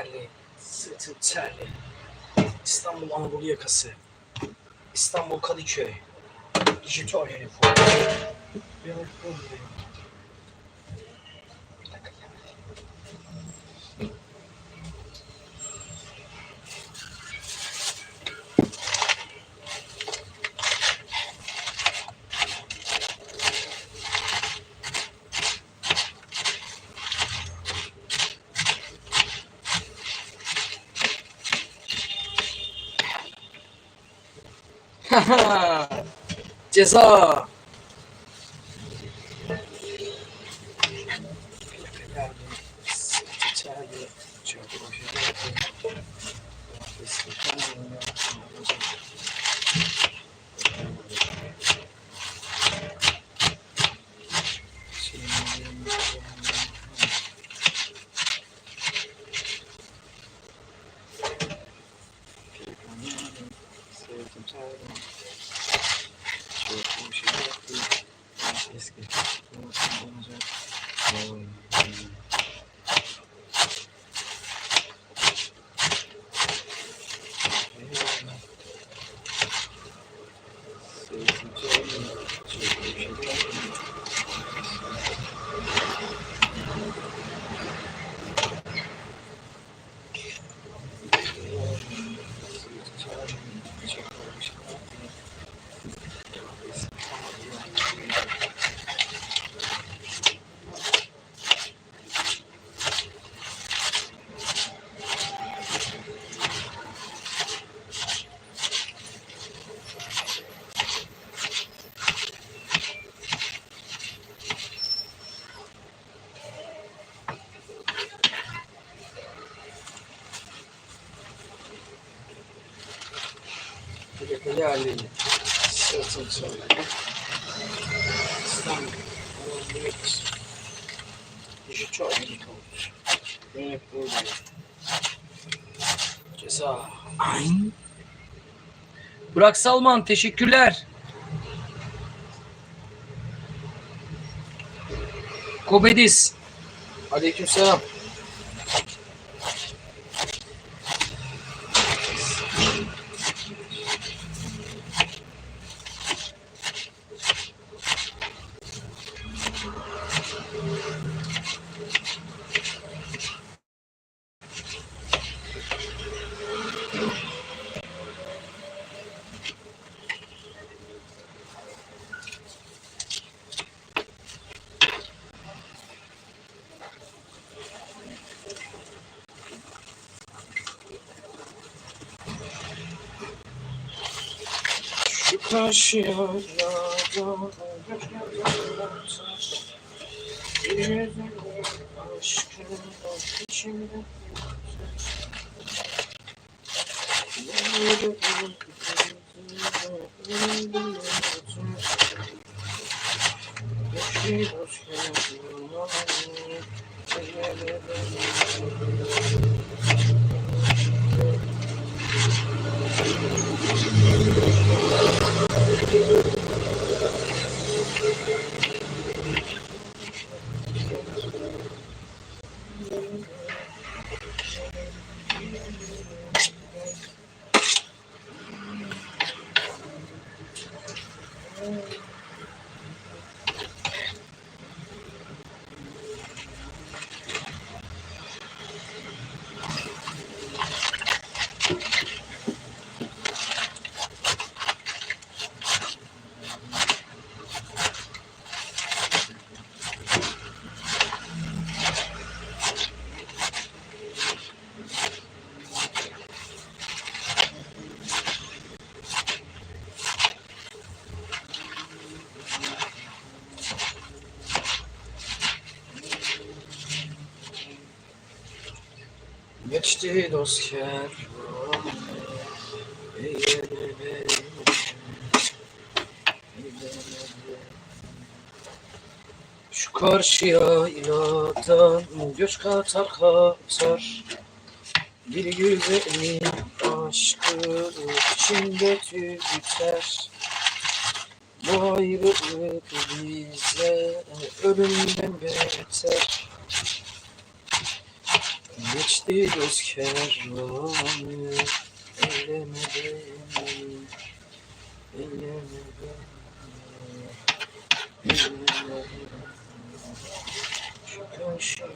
yerli, sırtım terli. İstanbul Anadolu yakası. İstanbul Kadıköy. Dijital uniform. Bir Ceza. Ceza. Ayn. Burak Salman teşekkürler. Kobedis. Aleykümselam. Karşıya yağdan Bir yüzün aşkın içinde Jesus. Geçti dostlar. Şu karşıya inadan göç katar katar. Bir güzelin aşkı içinde tüter. Bu ayrılık bize ölümden beter Geçti göz kervanı Eylemedi Eylemedi Eylemedi Şu köşe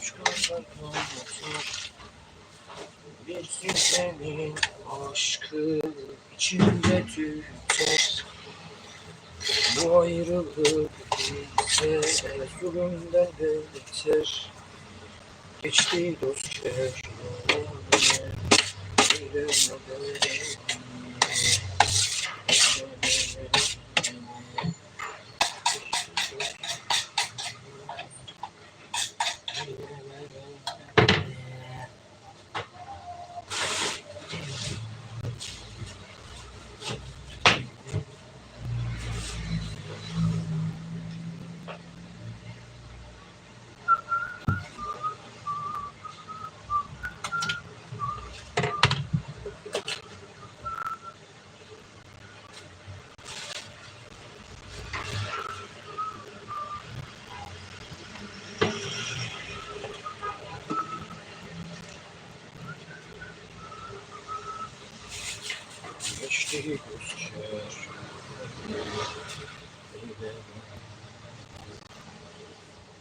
Üç kadar kalmadır Bir senin aşkı içimde tüter. Bu ayrılık bize zulümden beter Geçti dost kervanı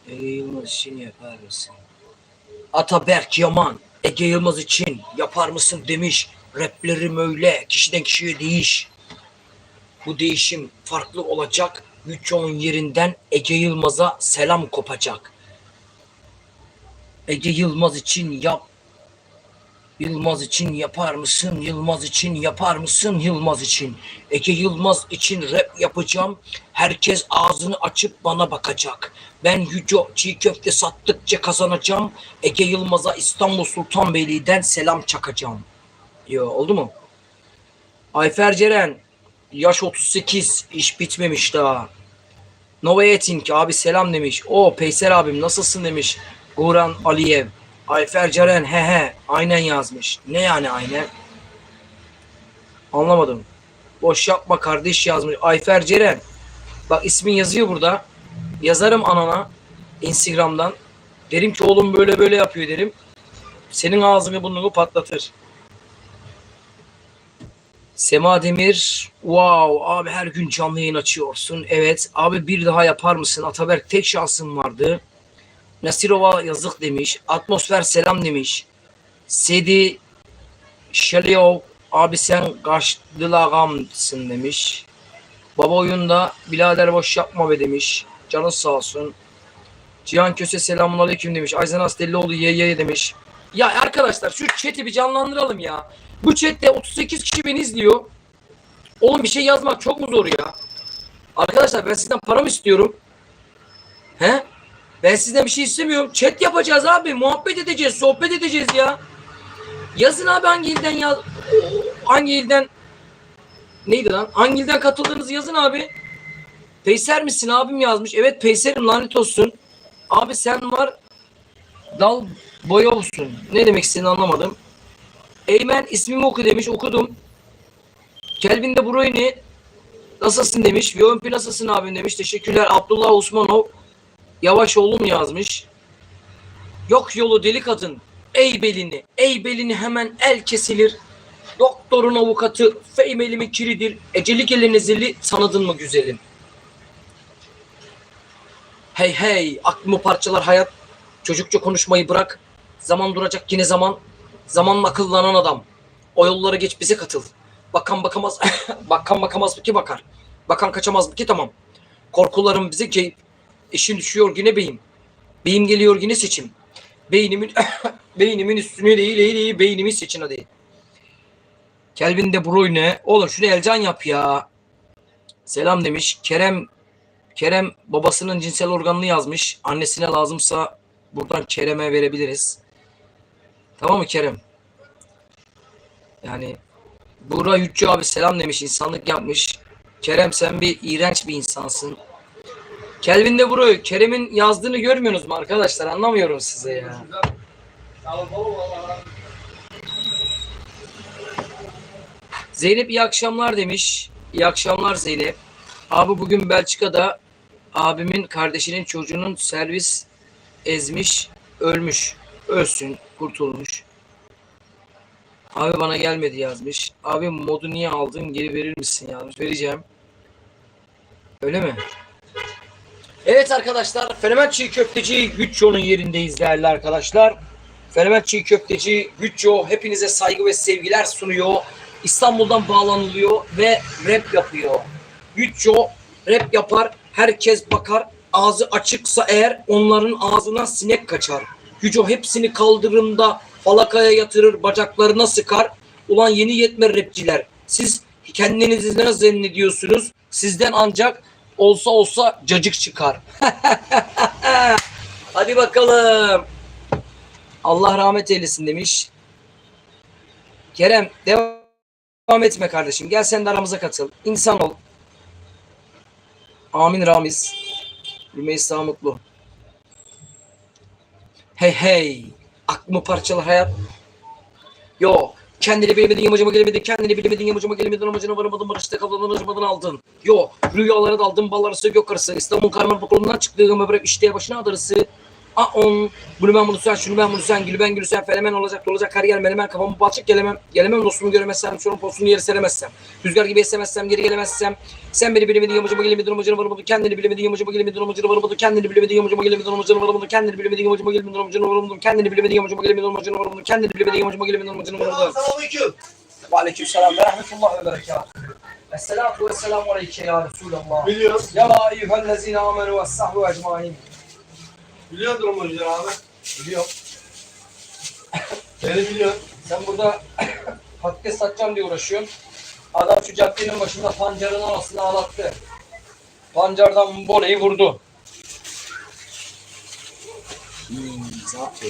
Ege Yılmaz için yapar mısın? Ataberk Yaman Ege Yılmaz için yapar mısın demiş. Raplerim öyle kişiden kişiye değiş. Bu değişim farklı olacak. Birçoğun yerinden Ege Yılmaz'a selam kopacak. Ege Yılmaz için yap. Yılmaz için yapar mısın? Yılmaz için yapar mısın? Yılmaz için. Ege Yılmaz için rap yapacağım. Herkes ağzını açıp bana bakacak. Ben Yüco çiğ köfte sattıkça kazanacağım. Ege Yılmaz'a İstanbul Sultanbeyli'den selam çakacağım. Yo oldu mu? Ayfer Ceren yaş 38 iş bitmemiş daha. Nova Eting abi selam demiş. O Peysel abim nasılsın demiş. Guran Aliyev. Ayfer Ceren he he aynen yazmış. Ne yani aynen? Anlamadım. Boş yapma kardeş yazmış. Ayfer Ceren. Bak ismin yazıyor burada. Yazarım anana Instagram'dan. Derim ki oğlum böyle böyle yapıyor derim. Senin ağzını burnunu patlatır. Sema Demir, wow abi her gün canlı yayın açıyorsun. Evet abi bir daha yapar mısın? Ataberk tek şansın vardı. Nasirova yazık demiş. Atmosfer selam demiş. Sedi Şaliov abi sen kaçdılağamsın demiş. Baba oyunda birader boş yapma be demiş. Canın sağ olsun. Cihan Köse selamun aleyküm demiş. Ayzen Astelloğlu ye ye demiş. Ya arkadaşlar şu chat'i bir canlandıralım ya. Bu chatte 38 kişi beni izliyor. Oğlum bir şey yazmak çok mu zor ya? Arkadaşlar ben sizden para istiyorum? He? Ben sizden bir şey istemiyorum. Chat yapacağız abi. Muhabbet edeceğiz. Sohbet edeceğiz ya. Yazın abi hangi ilden yaz... Hangi ilden... Neydi lan? Hangi ilden katıldığınızı yazın abi. Peyser misin abim yazmış. Evet Peyser'im lanet olsun. Abi sen var. Dal boyovsun. Ne demek istediğini anlamadım. Eymen ismimi oku demiş. Okudum. Kelvin de Bruyne nasılsın demiş. Yompi nasılsın abim demiş. Teşekkürler. Abdullah Osmanov Yavaş oğlum yazmış. Yok yolu deli kadın. Ey belini, ey belini hemen el kesilir. Doktorun avukatı, feymelimin kiridir. Eceli gelen ezeli tanıdın mı güzelim? Hey hey, aklımı parçalar hayat. Çocukça konuşmayı bırak. Zaman duracak yine zaman. Zamanla akıllanan adam. O yollara geç bize katıl. Bakan bakamaz, bakan bakamaz ki bakar. Bakan kaçamaz ki tamam. Korkularım bize keyif. İşin düşüyor yine beyim. Beyim geliyor yine seçim. Beynimin beynimin üstüne değil değil değil beynimi seçin hadi. Kelvin de Bruyne. Oğlum şunu Elcan yap ya. Selam demiş. Kerem Kerem babasının cinsel organını yazmış. Annesine lazımsa buradan Kerem'e verebiliriz. Tamam mı Kerem? Yani Buğra Yüccü abi selam demiş. insanlık yapmış. Kerem sen bir iğrenç bir insansın. Kelvin de Bro, Kerem'in yazdığını görmüyorsunuz mu arkadaşlar? Anlamıyorum size ya. Zeynep iyi akşamlar demiş. İyi akşamlar Zeynep. Abi bugün Belçika'da abimin kardeşinin çocuğunun servis ezmiş. Ölmüş. Ölsün. Kurtulmuş. Abi bana gelmedi yazmış. Abi modu niye aldın geri verir misin yazmış. Vereceğim. Öyle mi? Evet arkadaşlar Fenomen Çiğ Köfteci Güçço'nun yerindeyiz değerli arkadaşlar. Fenomen Çiğ Köfteci Güçço hepinize saygı ve sevgiler sunuyor. İstanbul'dan bağlanılıyor ve rap yapıyor. Güçço rap yapar, herkes bakar. Ağzı açıksa eğer onların ağzına sinek kaçar. Güço hepsini kaldırımda falakaya yatırır, bacaklarına sıkar. Ulan yeni yetme rapçiler. Siz kendinizi ne zannediyorsunuz? Sizden ancak olsa olsa cacık çıkar. Hadi bakalım. Allah rahmet eylesin demiş. Kerem devam etme kardeşim. Gel sen de aramıza katıl. İnsan ol. Amin Ramiz. Rümeysa Mutlu. Hey hey. Aklımı parçalar hayat. Yo. Kendini bilemedin yamacıma gelemedin. Kendini bilemedin yamacıma gelemedin. Amacına varamadın. Barışta kaplanın acımadın aldın. Yo. Rüyalara daldın. Ballarısı gök arası. İstanbul karman bakolundan çıktığım öbrek işte başına darısı. A on. Bunu ben bunu sen, şunu ben bunu sen, gülü ben gülü sen, felemen olacak, olacak kariyer, melemen, kafamı balçık gelemem, gelemem dostumu göremezsem, şunun postunu yeri seremezsem, rüzgar gibi esemezsem, geri gelemezsem, sen beni bilemedin, yamacıma gelemedin, amacına varamadın, kendini bilemedin, yamacıma gelemedin, amacına varamadın, kendini bilemedin, yamacıma gelemedin, amacına varamadın, kendini bilemedin, yamacıma gelemedin, amacına varamadın, kendini bilemedin, yamacıma gelemedin, amacına varamadın, kendini bilemedin, yamacıma gelemedin, amacına varamadın. Selamünaleyküm. Ve aleyküm selam ve rahmetullah ve berekatuhu. Esselatu ve selamu aleyke ya Resulallah. Biliyorum. Ya eyyühellezine amenu ve sahvu ecmain. Biliyor durumları abi. Biliyorum. Beni biliyor. Sen burada patates satacağım diye uğraşıyorsun. Adam şu caddenin başında pancarın anasını ağlattı. Pancardan voleyi vurdu. Hmm.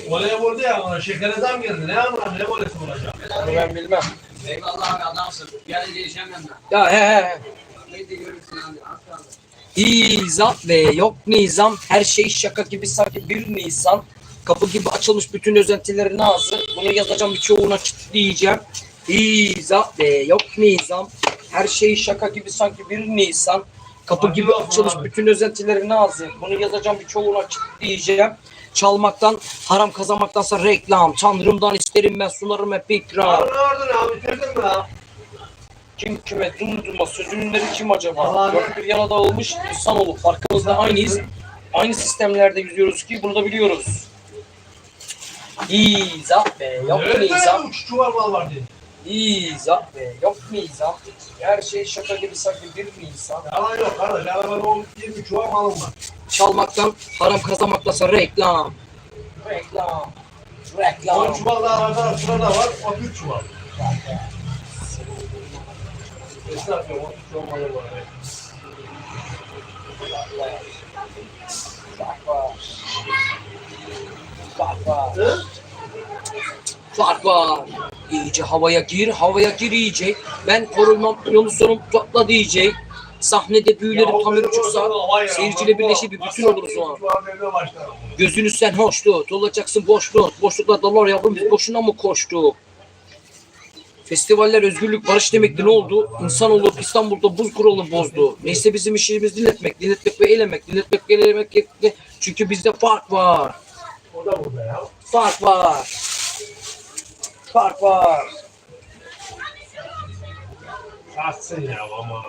Voleye vurdu ya bana. Şekere zam geldi. Ne anlar? Ne volesi vuracak? Onu ben bilmem. Eyvallah abi adamsın. Gel geleceğim yanına. Ya he he he. Ne de görürsün abi. Az kaldı. İzam ve yok nizam. Her şey şaka gibi sanki bir Nisan. Kapı gibi açılmış bütün özentilerin ağzı. Bunu yazacağım birçoğuna kitleyeceğim. İzam ve yok nizam. Her şey şaka gibi sanki bir Nisan. Kapı gibi açılmış bütün özentilerin ağzı. Bunu yazacağım birçoğuna kitleyeceğim. Çalmaktan, haram kazanmaktansa reklam. Tanrımdan isterim ben sunarım hep ikram. Ne abi? Mi ha? Kim kime dumduma sözünleri kim acaba? Dört bir yana dağılmış insanoğlu. Farkımızda aynıyız. Aynı sistemlerde yüzüyoruz ki bunu da biliyoruz. İzah be yok mu Evet izah? çuval mal var dedi. İzah be yok mu izah? Her şey şaka gibi sanki bir mi insan? Yalan yok kardeş. Arabada 10 20 çuval malım var. Çalmaktan, haram kazanmaktansa reklam. Reklam. 10 Reklam. çuval da arada sırada var. 33 çuval. Esnaf Fark var. Fark var. İyice havaya gir, havaya gir iyice. Ben korumam yolu sonum patla diyecek. Sahnede büyülerim tam uçuksa seyirciyle birleşip bir bütün oluruz o an. Gözünü sen hoş tut, olacaksın boş tut. Boşlukla dolar yavrum biz boşuna mı koştuk? Festivaller özgürlük, barış demekti ne oldu? İnsan olup İstanbul'da buz kuralı bozdu. Neyse bizim işimiz dinletmek, dinletmek ve eylemek, dinletmek ve eylemek. Çünkü bizde fark var. Fark var. Fark var. Satsın ya ama.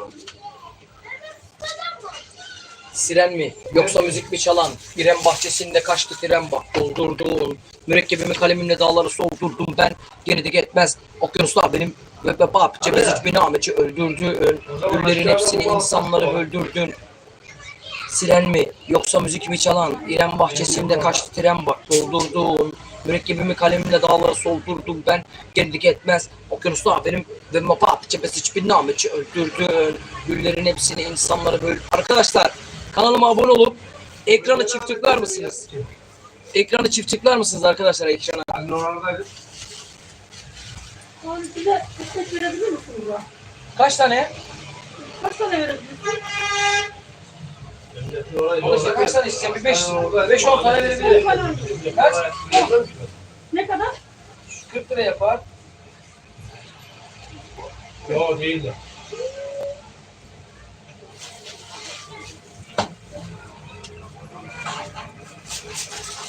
Siren mi? Yoksa müzik mi çalan? İrem bahçesinde kaçtı tren bak doldurduğun. Mürekkebimi kalemimle dağları soldurdum ben. Geride gitmez. Okyanuslar benim ve ve bab cebez hiçbir nameci öldürdün. Güllerin hepsini insanları öldürdün. Siren mi? Yoksa müzik mi çalan? İrem bahçesinde kaçtı tren bak doldurduğun. Mürekkebimi kalemimle dağları soldurdum ben. Geride gitmez. Okyanuslar benim ve bab cebez hiçbir nameci öldürdün. Güllerin hepsini insanları böyle. Arkadaşlar Kanalıma abone olup ekranı çift tıklar mısınız? Ekranı çift tıklar mısınız arkadaşlar ekrana? Bize istek verebilir misiniz? Kaç tane? Kaç tane verebilirsiniz? Arkadaşlar kaç tane isteyeceğim? Bir 5 5 10 tane verebilirim. Kaç? Ne kadar? 40 lira yapar. Yok değil de.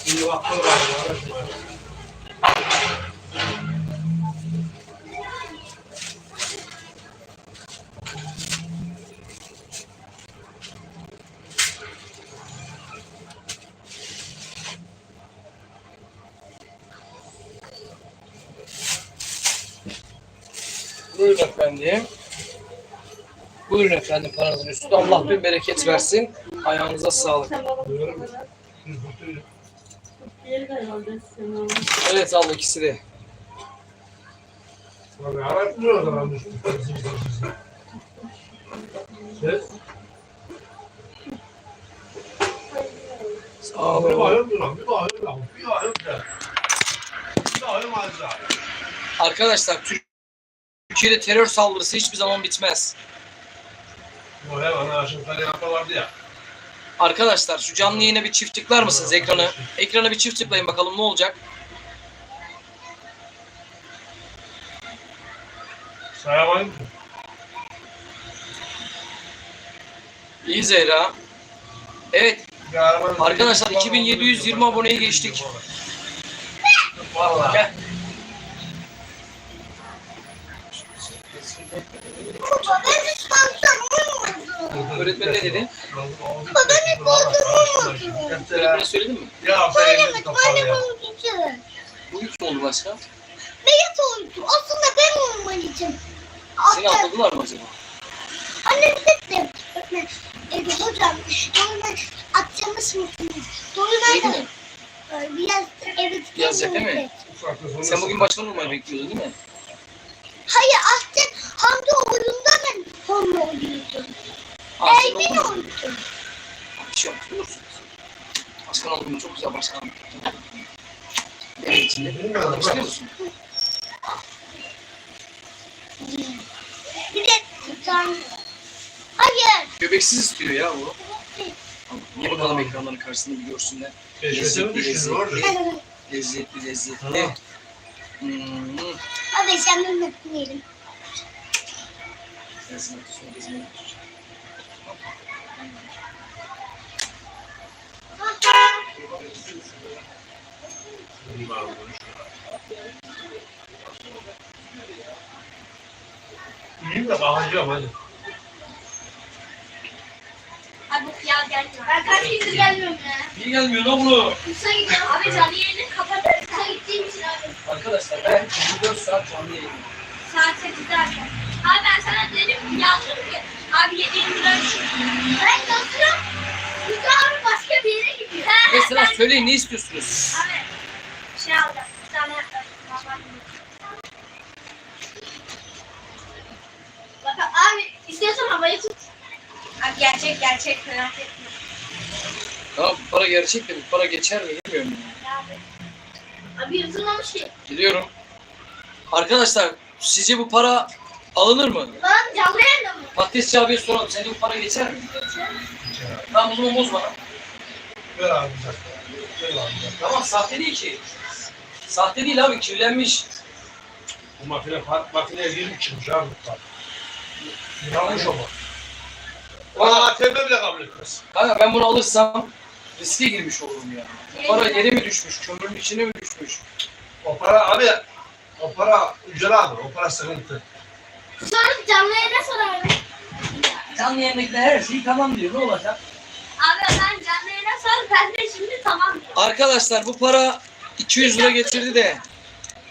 Şimdi vakti var. uğraşma. Buyurun efendim. Buyurun efendim paranızın üstü. Allah bir bereket versin. Ayağınıza sağlık. Buyurun. Diğeri de herhalde. Evet abla ikisi de. Tabii araştırıyor o zaman. bizi. Ses. Sağ Bir olun. bayım duran, bir bayım duran, bir bayım duran. Bir bayım acı. Arkadaşlar Türkiye'de terör saldırısı hiçbir zaman bitmez. Bu hemen aşıkları yaparlardı ya. Arkadaşlar şu canlı yayına bir çift tıklar mısınız ekranı? Ekrana bir çift tıklayın bakalım ne olacak? Ki. İyi Zehra. Evet Arkadaşlar, 2720 aboneyi geçtik. Vallahi. gel. Öğretmen ne dedi? Babanın Öğretmene söyledin mi? Ya elini kapalı ya. Bu üç oldu başka? Beyaz oldu. Aslında ben olmalıydım. Seni atladılar mı acaba? Annem dedi. Öğretmen, Evet hocam. Dolma atacağımız mısınız? Dolma Neydi da. mi? Biraz evet. Biraz? Ufakta sonra Sen bugün başkan olmayı bekliyordun değil mi? Hayır aslında hangi oyunda ben forma oynuyordum. Mu? oynuyordum. Bir şey. Başkan oldun mu? Çok güzel başkan. Evet içinde. Bilmiyorum, Başlıyor bak. musun? Bir de tutan. Hayır. Göbeksiz istiyor ya bu. Gel bakalım ekranların karşısında bir görsünler. Orada? Lezzetli lezzetli. Ha. Hmm. Abi sen de unutmayalım. Yazın sonra İyiyim de bakacağım hadi. Abi ya gelmiyor. Ben kaç gündür gelmiyorum ya. Niye gelmiyor lan bu? Kısa gidiyorum. Abi canlı yayını kapatıp kısa gittiğim için abi. Arkadaşlar ben 24 saat canlı yayındayım. Saat 8'de erken. Abi ben sana dedim yazdım ki abi 7 lira. Ben yazıyorum. Rüzgar abi başka bir yere gidiyor. Mesela söyleyin ne istiyorsunuz? Abi şey aldım. Bir tane Bak abi istiyorsan havayı tut. Abi gerçek gerçek merak etme. Tamam bu para gerçek bu para geçer mi bilmiyorum. ya. Abi. Abi yırtılmamış ki. Gidiyorum. Arkadaşlar sizce bu para alınır mı? Lan canlı yayında mı? Patatesçi abiye soralım. Sence bu para geçer mi? Tamam o zaman bozma. Ver abi bir dakika. Ver abi dakika. Tamam sahte değil ki. Sahte değil abi kirlenmiş. Bu makine makineye girmiş çıkmış abi. Bak. Yanlış ama. Valla ATM bile kabul etmez. Kanka ben bunu alırsam riske girmiş olurum ya. Bu para yere mi düşmüş? Kömürün içine mi düşmüş? O para abi, o para ücra abi, o para sıkıntı. Sonra canlı yayına sorarım. Canlı yayındakiler her şey tamam diyor. Ne olacak? Abi ben canlı yayına sor ben de şimdi tamam diyorum. Arkadaşlar bu para 200 lira getirdi de.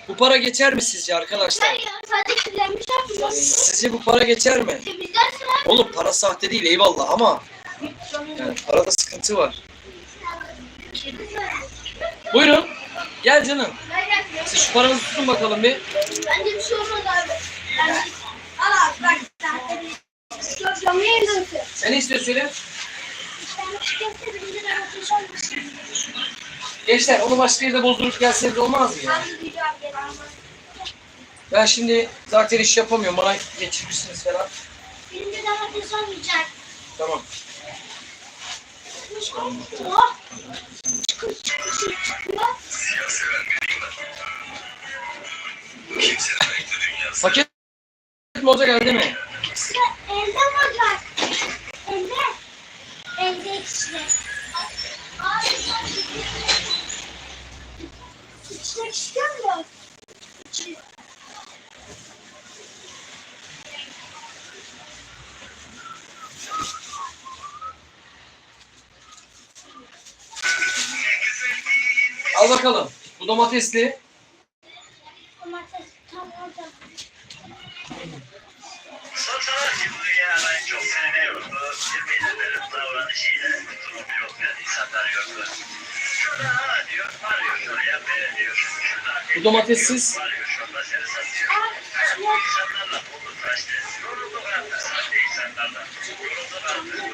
Bu para geçer mi sizce arkadaşlar? Hayır sadece kirlenmiş abi. Sizce bu para geçer mi? Bizden sıra. Oğlum para sahte değil eyvallah ama yani parada sıkıntı var. Buyurun. Gel canım. Siz şu paranızı tutun bakalım bir. Bence bir şey olmaz abi. Al abi bak. Çok canlı yayındasın. Sen ne istiyorsun atacağım. Gençler onu başka yerde bozdurup gelseniz olmaz mı ya? Ben şimdi zaten iş yapamıyorum. Bana geçirmişsiniz falan. Benim de daha bir olmayacak. Tamam. Oh. Çıkır çıkır çıkır çıkıyor. Paket moza geldi mi? Elde olacak. Elde. Elde işte. İçmek istiyorum da. Al bakalım. Bu domatesli.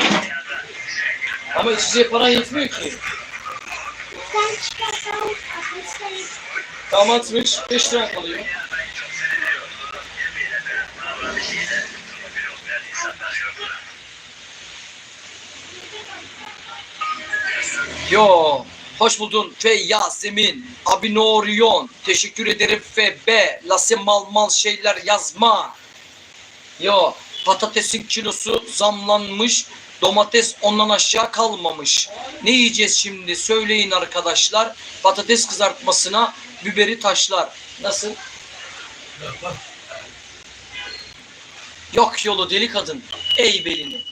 Dünyada. Sevgili Ama içeceğe paran yetmiyor ki. Tam atmış. 5 lira kalıyor. Yo. Hoş buldun Fe Yasemin. Abi Norion. Teşekkür ederim FB. Lase mal mal şeyler yazma. Yo. Patatesin kilosu zamlanmış. Domates ondan aşağı kalmamış. Ne yiyeceğiz şimdi? Söyleyin arkadaşlar. Patates kızartmasına biberi taşlar. Nasıl? Yok yolu deli kadın. Ey belini.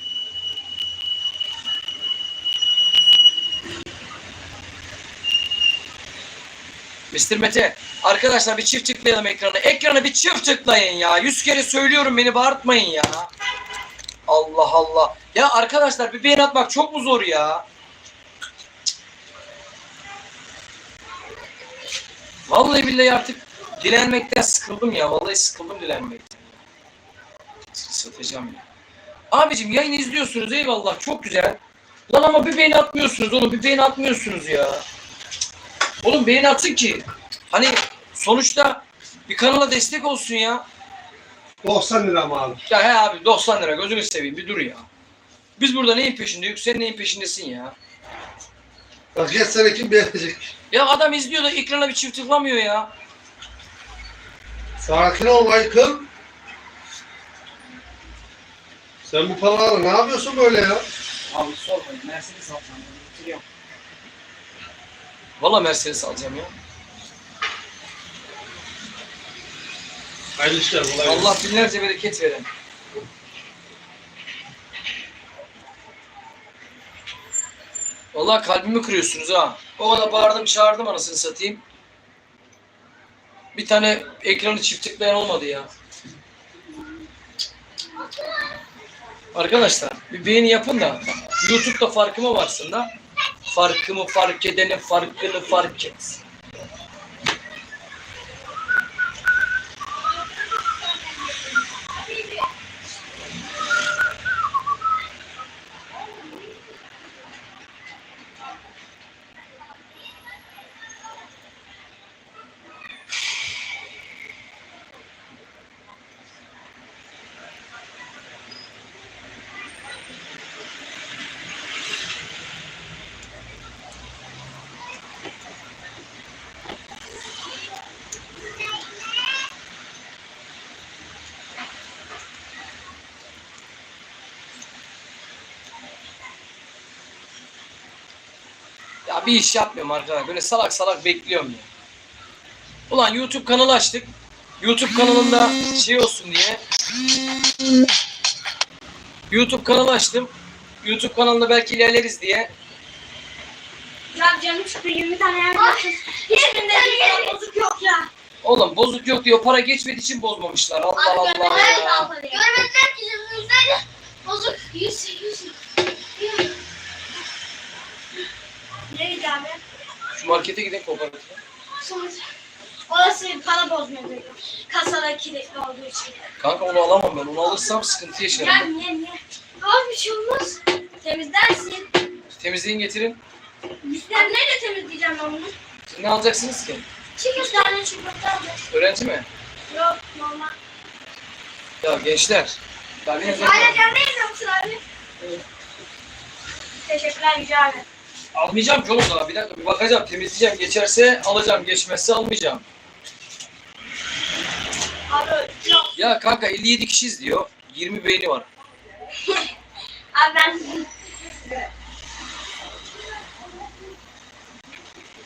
Mr. Mete. Arkadaşlar bir çift tıklayalım ekrana. Ekrana bir çift tıklayın ya. Yüz kere söylüyorum beni bağırtmayın ya. Allah Allah. Ya arkadaşlar bir beğen atmak çok mu zor ya? Vallahi billahi artık dilenmekten sıkıldım ya. Vallahi sıkıldım dilenmekten. Satacağım ya. Abicim yayını izliyorsunuz eyvallah çok güzel. Lan ama bir beğeni atmıyorsunuz oğlum bir beğeni atmıyorsunuz ya. Oğlum beğeni atın ki. Hani sonuçta bir kanala destek olsun ya. 90 lira mı abi? Ya he abi 90 lira gözünü seveyim bir dur ya. Biz burada neyin peşindeyiz? Sen neyin peşindesin ya? Bak geç sene kim beğenecek? Ya adam izliyor da ekrana bir çift tıklamıyor ya. Sakin ol Michael. Sen bu paraları ne yapıyorsun böyle ya? Abi sormayın. Mercedes alacağım. Bitiriyorum. Valla Mercedes alacağım ya. Hayırlı işler kolay Allah binlerce bereket veren. Vallahi kalbimi kırıyorsunuz ha. O kadar bağırdım çağırdım anasını satayım. Bir tane ekranı çift tıklayan olmadı ya. Arkadaşlar bir beğeni yapın da YouTube'da farkıma varsın da farkımı fark edenin farkını fark et. Ya bir iş yapmıyorum arkadaşlar. Böyle salak salak bekliyorum ya. Ulan YouTube kanalı açtık. YouTube kanalında şey olsun diye. YouTube kanalı açtım. YouTube kanalında belki ilerleriz diye. Ya canım çıktı 20 tane yer yapacağız. Hiçbirinde bir bozuk yok ya. Oğlum bozuk yok diyor. Para geçmediği için bozmamışlar. Allah Allah ya. Görmediler ki yüzümüzdeydi. Bozuk 100 100. Abi? Şu markete gidin kooperatife. Sonuç. Orası para bozmuyor. Kasada kilitli olduğu için. Kanka onu alamam ben. Onu alırsam sıkıntı yaşarım. Ya ben. niye niye? Abi bir şey olmaz. Temizlersin. Temizleyin getirin. Bizden neyle temizleyeceğim ben bunu? Siz ne alacaksınız ki? Çiğ tane çikolata alacağız. Öğrenci mi? Yok normal. Ya gençler. Ya benim Hala canlı abi. Teşekkürler Yüce abi. Almayacağım ki oğlum daha. Bir dakika bir bakacağım. Temizleyeceğim. Geçerse alacağım. Geçmezse almayacağım. Abi yok. Ya kanka 57 kişi izliyor. 20 beğeni var. Abi ben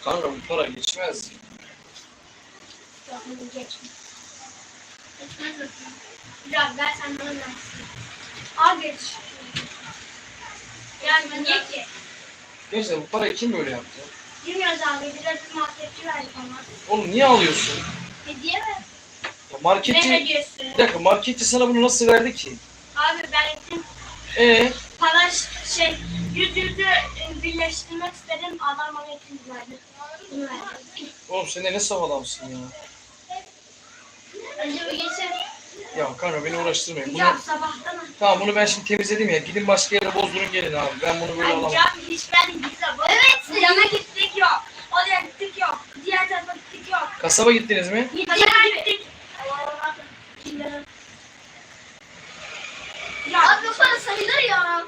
Kanka bu para geçmez. Geçme. Geçmez zaten. Biraz ver sen bana versin. Al geç. Yani niye ki? Gençler bu parayı kim böyle yaptı? Bilmiyoruz abi. Biraz bir marketçi verdik ama. Oğlum niye alıyorsun? Hediye mi? Ya Ne marketçi... hediyesi? Bir dakika marketçi sana bunu nasıl verdi ki? Abi ben gittim. Ee, Para şey yüz yüzü birleştirmek istedim. Adam bana ikinci verdi. Bunu verdi. oğlum sen de ne saf adamsın ya. Önce bir geçelim. Ya kanka beni uğraştırmayın. Bunu... Ya sabahtan Tamam bunu ben şimdi temizledim ya. Gidin başka yere bozdurun gelin abi. Ben bunu böyle alamam. Ancak hiç ben gittim. Evet. Yana gittik yok. Oraya gittik yok. Diğer tarafa gittik yok. Kasaba gittiniz mi? Yana gittik. Ya abi para sayılır ya.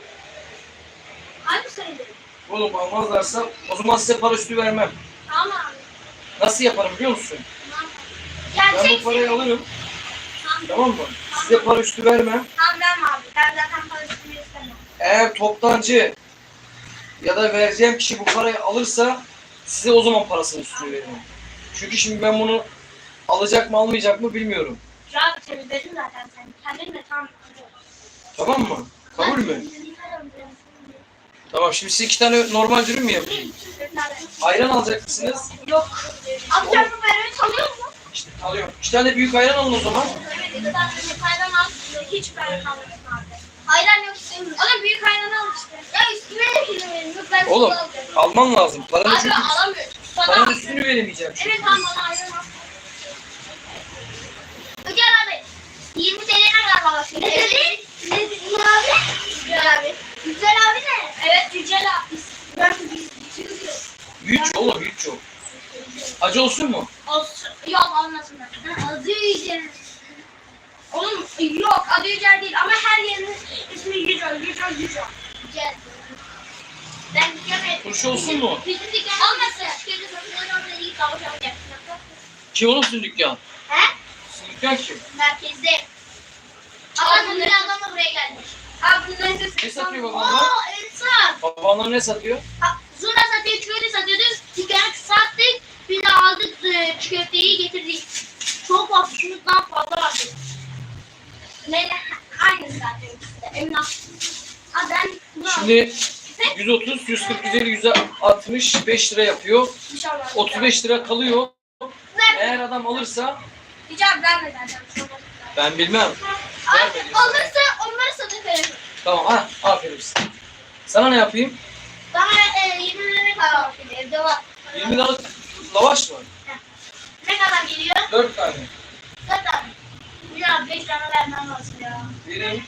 Abi sayılır. Oğlum almazlarsa o zaman size para üstü vermem. Tamam abi. Nasıl yaparım biliyor musun? Tamam. Ben bu parayı alırım. Tamam. Mı? Size para üstü vermem. Tamam verme abi. Ben zaten para üstünü istemem. Eğer toptancı ya da vereceğim kişi bu parayı alırsa size o zaman parasını üstünü veririm. Çünkü şimdi ben bunu alacak mı almayacak mı bilmiyorum. Ya abi temizledin zaten sen. Kendin de tam. Tamam mı? Kabul mü? Tamam şimdi size iki tane normal dürüm mü yapayım? Ayran alacak mısınız? Yok. Sen bu beni tanıyor musun? İşte alıyorum. İki tane büyük ayran alın o zaman. Evet, iki tane büyük ayran al. Hiç ben kalmasın abi. Ayran yok istemiyorum. Oğlum büyük ayran al işte. Ya üstüme de kilo verin. Yok ben Oğlum alman lazım. Paranın Abi çünkü alamıyorum. Sana paranın al. üstünü veremeyeceğim. Evet tamam bana ayran al. Öger abi. 20 TL ne kadar bana şimdi? Ne dedin? Ne dedin abi? Güzel abi. Güzel abi ne? Evet güzel abi. Ben Yüç oğlum yüç çok. Acı olsun mu? Olsun. Yok olmasın. Adı Yücel. Oğlum yok adı Yücel değil ama her yerinin ismi Yücel. Yücel Yücel. Yücel. Ben gömedim. Turşu olsun mu? Bizim dükkan olmasın. Şöyle satın orada iyi kavuşalım. Kim oğlum sizin dükkan? He? Sizin dükkan kim? Merkezde. Ama bunların adamı buraya gelmiş. Abi bunların sesi. Ne satıyor babanlar? Oo Elsa. Babanlar ne satıyor? Ha, Zurna satıyor, çikolata satıyordu. Dükkanı sattık. Bir de aldık e, çikolatayı getirdik. Çok haklılıktan fazla vardı. Ne? Aynı zaten de. Emlak. Ha ben bunu Şimdi 130, 140, 150, 160, 5 lira yapıyor. İnşallah. 35 lira kalıyor. Eğer adam alırsa Rica verme zaten. ben bilmem. Abi Verme diyorsun. alırsa onları satın verelim. Tamam ha aferin size. Sana ne yapayım? Bana e, 20 lira var şimdi? Evde var. 20 liralık lavaş mı? Ne kadar geliyor? 4 tane. Zaten. Ya 5 tane vermem lazım ya. Vereyim.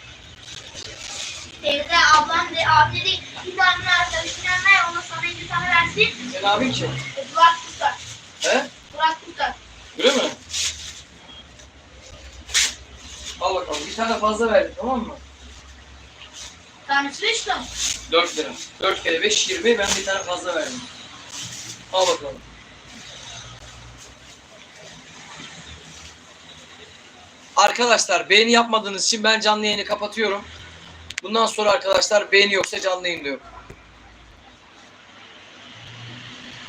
Teyze, ablam de, abi dedi bir tane arkadaşına ver, ona sana 50 tane versin. Sen abin kim? E, Burak tutar. He? Burak tutar. Öyle mi? Al bakalım. Bir tane fazla verdim tamam mı? Tanesi 5 tane. 4 lira. 4 kere 5 20 ben bir tane fazla verdim. Al bakalım. Arkadaşlar beğeni yapmadığınız için ben canlı yayını kapatıyorum. Bundan sonra arkadaşlar beğeni yoksa canlı yayın yok.